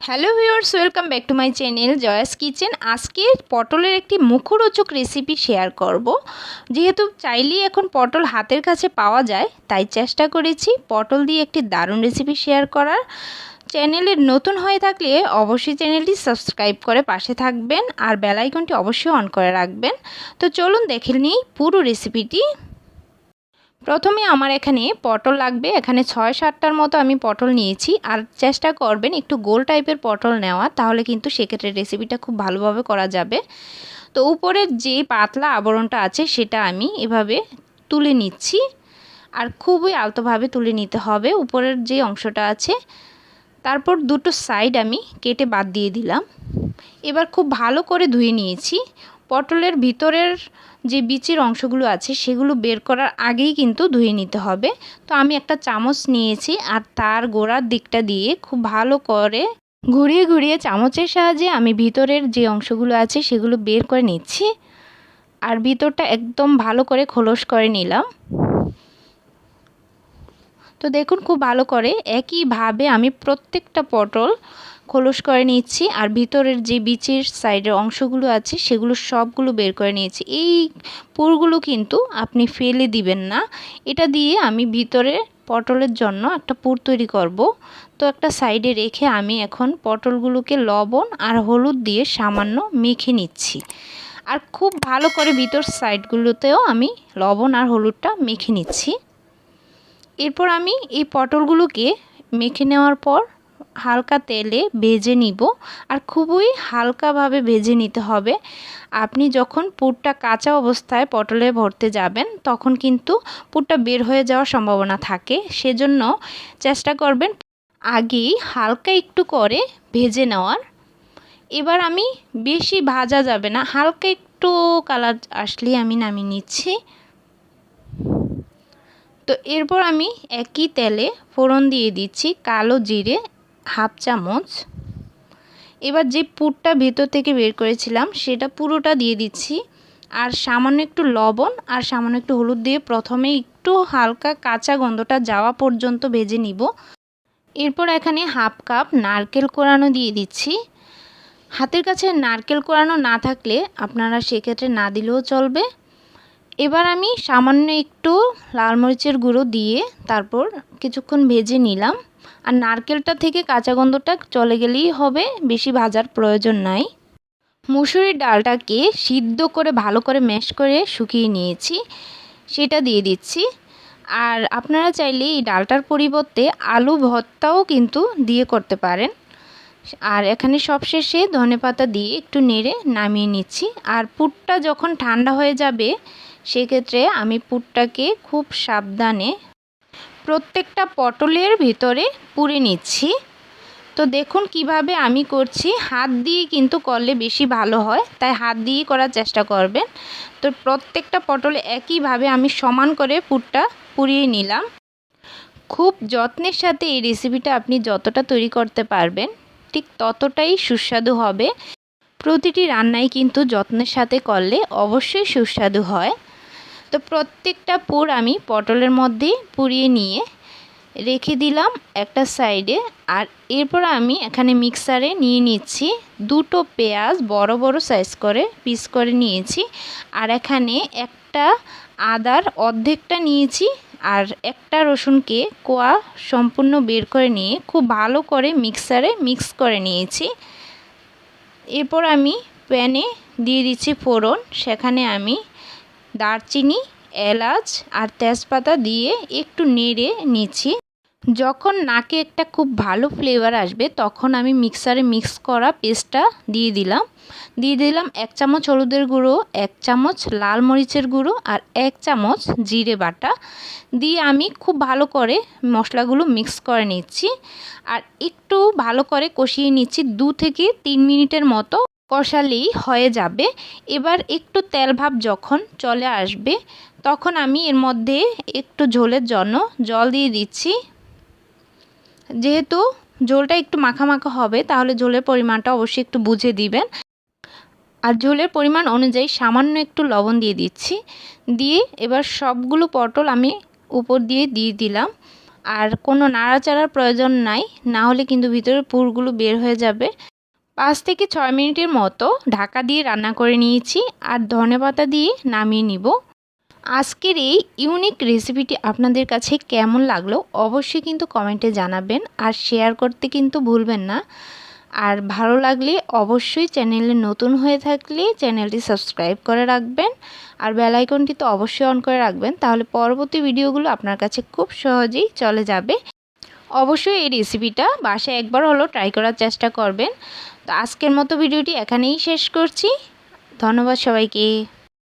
Hello viewers, welcome back to my channel Joya's kitchen. আজকে পটলের একটি মুখরোচক রেসিপি শেয়ার করব। যেহেতু চাইলেই এখন পটল হাতের কাছে পাওয়া যায়, তাই চেষ্টা করেছি পটল দিয়ে একটি দারুণ রেসিপি শেয়ার করার। চ্যানেলের নতুন হয়ে থাকলে অবশ্যই চ্যানেলটি সাবস্ক্রাইব করে পাশে থাকবেন আর বেলাইকনটি অবশ্যই অন করে রাখবেন। তো চলুন দেখে নিই পুরো রেসিপিটি প্রথমে আমার এখানে পটল লাগবে। এখানে ছয় সাতটার মতো আমি পটল নিয়েছি। আর চেষ্টা করবেন একটু গোল টাইপের পটল নেওয়া, তাহলে কিন্তু সেক্ষেত্রে রেসিপিটা খুব ভালোভাবে করা যাবে। তো উপরের যে পাতলা আবরণটা আছে, সেটা আমি এভাবে তুলে নিচ্ছি। আর খুবই আলতোভাবে তুলে নিতে হবে, উপরের যে অংশটা আছে। তারপর দুটো সাইড আমি কেটে বাদ দিয়ে দিলাম। এবার খুব ভালো করে ধুয়ে নিয়েছি। পটলের ভিতরের যে বিচির অংশগুলো আছে সেগুলো বের করার আগেই কিন্তু ধুয়ে নিতে হবে। তো আমি একটা চামচ নিয়েছি আর তার গোড়ার দিকটা দিয়ে খুব ভালো করে ঘুরিয়ে ঘুরিয়ে চামচের সাহায্যে আমি ভিতরের যে অংশগুলো আছে সেগুলো বের করে নিচ্ছি। আর ভিতরটা একদম ভালো করে খোলস করে নিলাম। তো দেখুন খুব ভালো করে একইভাবে আমি প্রত্যেকটা পটল খোলস করে নিচ্ছি আর ভিতরের যে বিচের সাইডের অংশগুলো আছে সেগুলো সবগুলো বের করে নিয়েছি। এই পুরগুলো কিন্তু আপনি ফেলে দিবেন না। এটা দিয়ে আমি ভিতরে পটলের জন্য একটা পুর তৈরি করব। তো একটা সাইডে রেখে আমি এখন পটলগুলোকে লবণ আর হলুদ দিয়ে সামান্য মেখে নিচ্ছি। আর খুব ভালো করে ভিতর সাইডগুলোতেও আমি লবণ আর হলুদটা মেখে নিচ্ছি। এরপর আমি এই পটলগুলোকে মেখে নেওয়ার পর হালকা তেলে ভেজে নিব আর খুবই হালকাভাবে ভেজে নিতে হবে। আপনি যখন পুরটা কাঁচা অবস্থায় পটলে ভরতে যাবেন, তখন কিন্তু পুরটা বের হয়ে যাওয়ার সম্ভাবনা থাকে। সেজন্য চেষ্টা করবেন আগেই হালকা একটু করে ভেজে নেওয়ার। এবার আমি বেশি ভাজা যাবে না, হালকা একটু কালার আসলেই আমি নামিয়ে নিচ্ছি। তো এরপর আমি একই তেলে ফোড়ন দিয়ে দিচ্ছি কালো জিরে হাফ চামচ। এবার যে পুরটা ভেতর থেকে বের করেছিলাম, সেটা পুরোটা দিয়ে দিচ্ছি। আর সামান্য একটু লবণ আর সামান্য একটু হলুদ দিয়ে প্রথমে একটু হালকা কাঁচা গন্ধটা যাওয়া পর্যন্ত ভেজে নিব। এরপর এখানে হাফ কাপ নারকেল কোরানো দিয়ে দিচ্ছি। হাতের কাছে নারকেল কোরানো না থাকলে আপনারা সেক্ষেত্রে না দিলেও চলবে। এবার আমি সামান্য একটু লাল মরিচের গুঁড়ো দিয়ে তারপর কিছুক্ষণ ভেজে নিলাম। আর নারকেলটা থেকে কাঁচা গন্ধটা চলে গেলেই হবে, বেশি ভাজার প্রয়োজন নাই। মুসুরির ডালটাকে সিদ্ধ করে ভালো করে ম্যাশ করে শুকিয়ে নিয়েছি, সেটা দিয়ে দিচ্ছি। আর আপনারা চাইলে এই ডালটার পরিবর্তে আলু ভর্তাও কিন্তু দিয়ে করতে পারেন। আর এখানে সবশেষে ধনে পাতা দিয়ে একটু নেড়ে নামিয়ে নিচ্ছি। আর পুরটা যখন ঠান্ডা হয়ে যাবে, সেক্ষেত্রে আমি পুরটাকে খুব সাবধানে প্রত্যেকটা পটলের ভিতরে পুরে নিচ্ছি। তো দেখুন কীভাবে আমি করছি। হাত দিয়ে কিন্তু করলে বেশি ভালো হয়, তাই হাত দিয়ে করার চেষ্টা করবেন। তো প্রত্যেকটা পটলে একইভাবে আমি সমান করে পুরটা পুড়িয়ে নিলাম। খুব যত্নের সাথে এই রেসিপিটা আপনি যতটা তৈরি করতে পারবেন, ঠিক ততটাই সুস্বাদু হবে। প্রতিটি রান্নাই কিন্তু যত্নের সাথে করলে অবশ্যই সুস্বাদু হয়। তো প্রত্যেকটা পুর আমি পটলের মধ্যে পুড়িয়ে নিয়ে রেখে দিলাম একটা সাইডে আর এরপর আমি এখানে মিক্সারে নিয়ে নিচ্ছি দুটো পেঁয়াজ বড় বড় সাইজ করে পিস করে নিয়েছি। আর এখানে একটা আদার অর্ধেকটা নিয়েছি আর একটা রসুনকে কোয়া সম্পূর্ণ বের করে নিয়ে খুব ভালো করে মিক্সারে মিক্স করে নিয়েছি। এরপর আমি প্যানে দিয়ে দিচ্ছি ফোড়ন। সেখানে আমি দারচিনি, এলাচ আর তেজপাতা দিয়ে একটু নেড়ে নিচ্ছি। যখন নাকে একটা খুব ভালো ফ্লেভার আসবে, তখন আমি মিক্সারে মিক্স করা পেস্টটা দিয়ে দিলাম। দিয়ে দিলাম এক চামচ হলুদের গুঁড়ো, এক চামচ লাল মরিচের গুঁড়ো আর এক চামচ জিরে বাটা। দিয়ে আমি খুব ভালো করে মশলাগুলো মিক্স করে নিচ্ছি। আর একটু ভালো করে কষিয়ে নিচ্ছি দু থেকে তিন মিনিটের মতো। কষালেই হয়ে যাবে। এবার একটু তেল ভাব যখন চলে আসবে, তখন আমি এর মধ্যে একটু ঝোলের জন্য জল দিয়ে দিচ্ছি। যেহেতু ঝোলটা একটু মাখা মাখা হবে, তাহলে ঝোলের পরিমাণটা অবশ্যই একটু বুঝে দিবেন। আর ঝোলের পরিমাণ অনুযায়ী সামান্য একটু লবণ দিয়ে দিচ্ছি। দিয়ে এবার সবগুলো পটল আমি উপর দিয়ে দিয়ে দিলাম। আর কোনো নাড়াচাড়ার প্রয়োজন নাই, না হলে কিন্তু ভিতরে পুরগুলো বের হয়ে যাবে। পাঁচ থেকে ছয় মিনিটের মতো ঢাকা দিয়ে রান্না করে নিয়েছি আর ধনে পাতা দিয়ে নামিয়ে নিব। আজকের এই ইউনিক রেসিপিটি আপনাদের কাছে কেমন লাগল অবশ্যই কিন্তু কমেন্টে জানাবেন আর শেয়ার করতে কিন্তু ভুলবেন না। আর ভালো লাগলে অবশ্যই চ্যানেলে নতুন হয়ে থাকলে চ্যানেলটি সাবস্ক্রাইব করে রাখবেন আর বেলাইকনটি তো অবশ্যই অন করে রাখবেন, তাহলে পরবর্তী ভিডিওগুলো আপনার কাছে খুব সহজেই চলে যাবে। অবশ্যই এই রেসিপিটা বাসায় একবার হলো ট্রাই করার চেষ্টা করবেন। তো আজকের মতো ভিডিওটি এখানেই শেষ করছি। ধন্যবাদ সবাইকে।